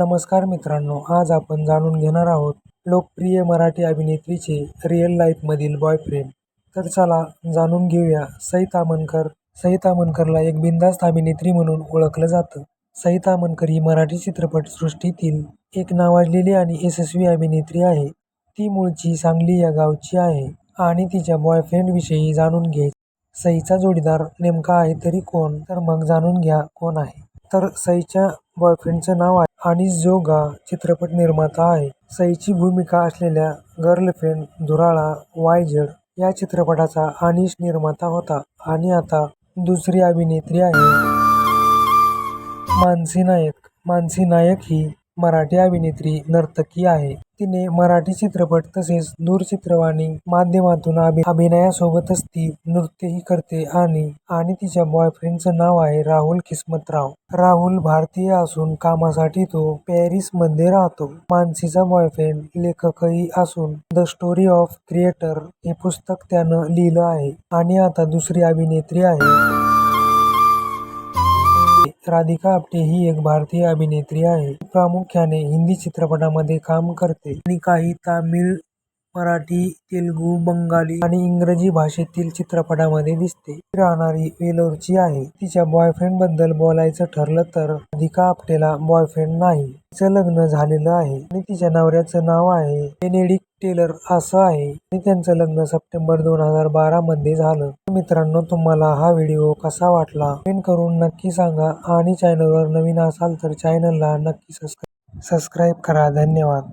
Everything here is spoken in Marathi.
नमस्कार मित्रांनो आज आपण जाणून घेणार आहोत लोकप्रिय मराठी अभिनेत्रीचे रिअल लाईफमधील बॉयफ्रेंड तर चला जाणून घेऊया सई तामणकर सई तामणकरला एक बिंदास्त अभिनेत्री म्हणून ओळखलं जातं. सई तामणकर ही मराठी चित्रपटसृष्टीतील एक नावाजलेली आणि यशस्वी अभिनेत्री आहे. ती मूळची सांगली या गावची आहे आणि तिच्या बॉयफ्रेंडविषयी जाणून घे. सईचा जोडीदार नेमका आहे तरी कोण? तर मग जाणून घ्या कोण आहे. तर सईच्या बॉयफ्रेंडचं नाव आहे आणि जोगा चित्रपट निर्माता आहे सईची भूमिका असलेल्या गर्लफ्रेंड धुराळा वायझेड या चित्रपटाचा अनिश निर्माता होता आणि आता दुसरी अभिनेत्री आहे. मानसी नायक. मानसी नायक ही मराठी अभिनेत्री नर्तकी आहे. तिने मराठी चित्रपट तसेच दूरचित्रवाणी माध्यमातून अभि अभिनयासोबतच ती नृत्यही करते आणि आणि तिच्या बॉयफ्रेंडचं नाव आहे राहुल किस्मतराव. राहुल भारतीय असून कामासाठी तो पॅरिसमध्ये राहतो. मानसीचा बॉयफ्रेंड लेखकही असून द स्टोरी ऑफ क्रिएटर हे पुस्तक त्यानं लिहिलं आहे. आणि आता दुसरी अभिनेत्री आहे. राधिका आपटे ही एक भारतीय अभिनेत्री आहे. ती प्रामुख्याने हिंदी चित्रपटामध्ये काम करते. आणि काही तामिळ मराठी तेलुगू बंगाली आणि इंग्रजी भाषेतील चित्रपटामध्ये दिसते. ती राहणारी वेलोरची आहे. तिच्या बॉयफ्रेंडबद्दल बोलायचं ठरलं तर राधिका आपटेला बॉयफ्रेंड नाही. तिचं लग्न झालेलं आहे आणि तिच्या नवऱ्याचं नाव आहे बेनेडिक्ट टेलर असं आहे. आणि त्यांचं लग्न सप्टेंबर दोन हजार बारा मध्ये झालं. मित्रांनो तुम्हाला हा व्हिडिओ कसा वाटला? कमेंट करून नक्की सांगा. आणि चॅनलवर नवीन असाल तर चॅनलला नक्की सबस्क्राईब करा. धन्यवाद.